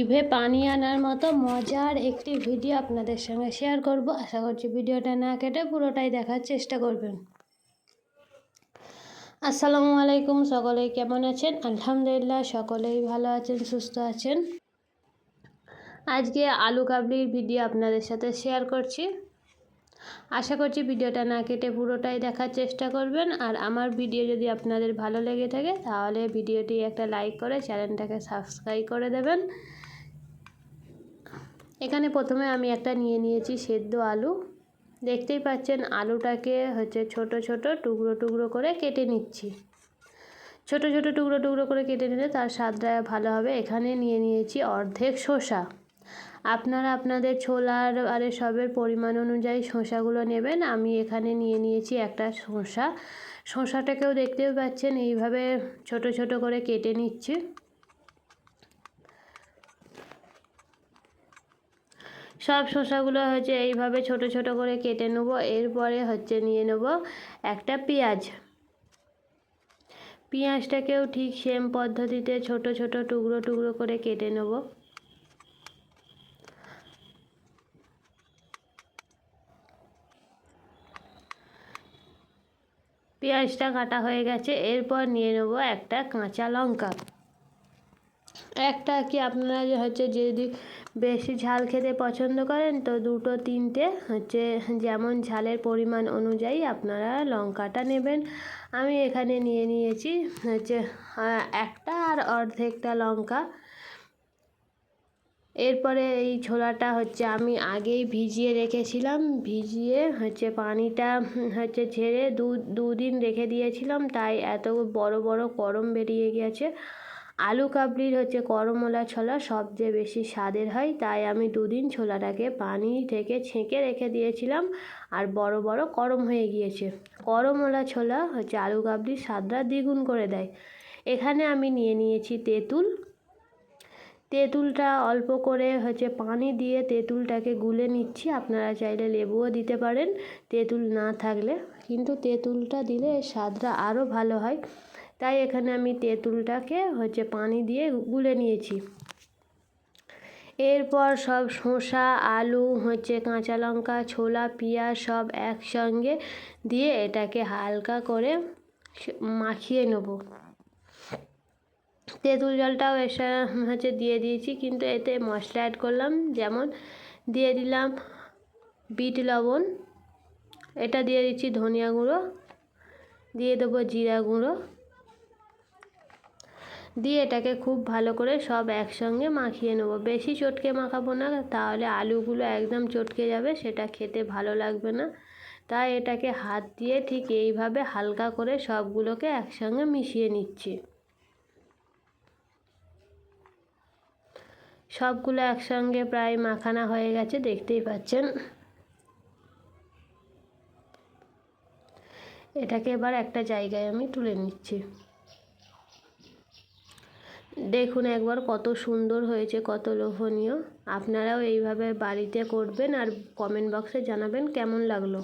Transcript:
ইভে পানি আনার মতো মজার একটি ভিডিও আপনাদের সঙ্গে শেয়ার করব। আশা করছি ভিডিওটা না কেটে পুরোটাই দেখার চেষ্টা করবেন। আসসালামু আলাইকুম, সকলেই কেমন আছেন? আলহামদুলিল্লাহ, সকলেই ভালো আছেন, সুস্থ আছেন। আজকে আলু কাবলির ভিডিও আপনাদের সাথে শেয়ার করছি। আশা করছি ভিডিওটা না কেটে পুরোটাই দেখার চেষ্টা করবেন। আর আমার ভিডিও যদি আপনাদের ভালো লেগে থাকে, তাহলে ভিডিওটি একটা লাইক করে চ্যানেলটাকে সাবস্ক্রাইব করে দেবেন। এখানে প্রথমে আমি একটা নিয়ে নিয়েছি সেদ্ধ আলু। দেখতেই পাচ্ছেন আলুটাকে হচ্ছে ছোট ছোট টুকরো টুকরো করে কেটে নিচ্ছি। ছোট ছোট টুকরো টুকরো করে কেটে নিলে তার স্বাদটা ভালো হবে। এখানে নিয়ে নিয়েছি অর্ধেক শসা। আপনারা আপনাদের ছোলার আর সবের পরিমাণ অনুযায়ী শসাগুলো নেবেন। আমি এখানে নিয়ে নিয়েছি একটা শসা। শসাটাকেও দেখতেও পাচ্ছেন এইভাবে ছোট ছোট করে কেটে নিচ্ছি। সব শসাগুলো হচ্ছে এইভাবে ছোট ছোট করে কেটে নেব, এরপরে হচ্ছে নিয়ে নেব একটা পেঁয়াজ। পেঁয়াজটাকেও ঠিক সেম পদ্ধতিতে ছোট ছোট টুকরো টুকরো করে কেটে নেব। পেঁয়াজটা কাটা হয়ে গেছে, এরপর নিয়ে নেব একটা কাঁচা লঙ্কা। একটা কি আপনারা হচ্ছে যদি বেশি ঝাল খেতে পছন্দ করেন, তো দুটো তিনটে হচ্ছে যেমন ঝালের পরিমাণ অনুযায়ী আপনারা লঙ্কাটা নেবেন। আমি এখানে নিয়ে নিয়েছি হচ্ছে একটা আর অর্ধেকটা লঙ্কা। এরপরে এই ছোলাটা হচ্ছে আমি আগেই ভিজিয়ে রেখেছিলাম, ভিজিয়ে হচ্ছে পানিটা হচ্ছে ঝেড়ে দু, দুদিন রেখে দিয়েছিলাম, তাই এত বড় বড় করম বেরিয়ে গেছে। আলু কাবলির হচ্ছে করমলা ছোলা সবচেয়ে বেশি স্বাদের হয়, তাই আমি দুদিন ছোলাটাকে পানি থেকে ছেঁকে রেখে দিয়েছিলাম আর বড় বড় করম হয়ে গিয়েছে। করমলা ছোলা হচ্ছে আলু কাবলির স্বাদটা দ্বিগুণ করে দেয়। এখানে আমি নিয়ে নিয়েছি তেঁতুল। তেঁতুলটা অল্প করে হচ্ছে পানি দিয়ে তেঁতুলটাকে গুলে নিচ্ছি, আপনারা চাইলে লেবুও দিতে পারেন। তেঁতুল না থাকলে, কিন্তু তেঁতুলটা দিলে স্বাদটা আরও ভালো হয়। তাই এখানে আমি তেঁতুলটাকে হচ্ছে পানি দিয়ে গুলে নিয়েছি। এরপর সব শসা, আলু, হচ্ছে কাঁচা লঙ্কা, ছোলা, পেঁয়াজ সব একসঙ্গে দিয়ে এটাকে হালকা করে মাখিয়ে নেব। তেঁতুল জলটাও এসে হচ্ছে দিয়ে দিয়েছি, কিন্তু এতে মশলা অ্যাড করলাম, যেমন দিয়ে দিলাম বিট লবণ, এটা দিয়ে দিচ্ছি ধনিয়া গুঁড়ো, দিয়ে দেবো জিরা গুঁড়ো। দিয়ে এটাকে খুব ভালো করে সব একসঙ্গে মাখিয়ে নেব। বেশি চটকে মাখাবো না, তাহলে আলুগুলো একদম চটকে যাবে, সেটা খেতে ভালো লাগবে না। তাই এটাকে হাত দিয়ে ঠিক এইভাবে হালকা করে সবগুলোকে একসঙ্গে মিশিয়ে নিচ্ছি। সবগুলো একসঙ্গে প্রায় মাখানা হয়ে গেছে, দেখতেই পাচ্ছেন। এটাকে এবার একটা জায়গায় আমি তুলে নিচ্ছি। দেখুন একবার কত সুন্দর হয়েছে, কত লোভনীয়। আপনারাও এইভাবে বাড়িতে করবেন আর কমেন্ট বক্সে জানাবেন কেমন লাগল।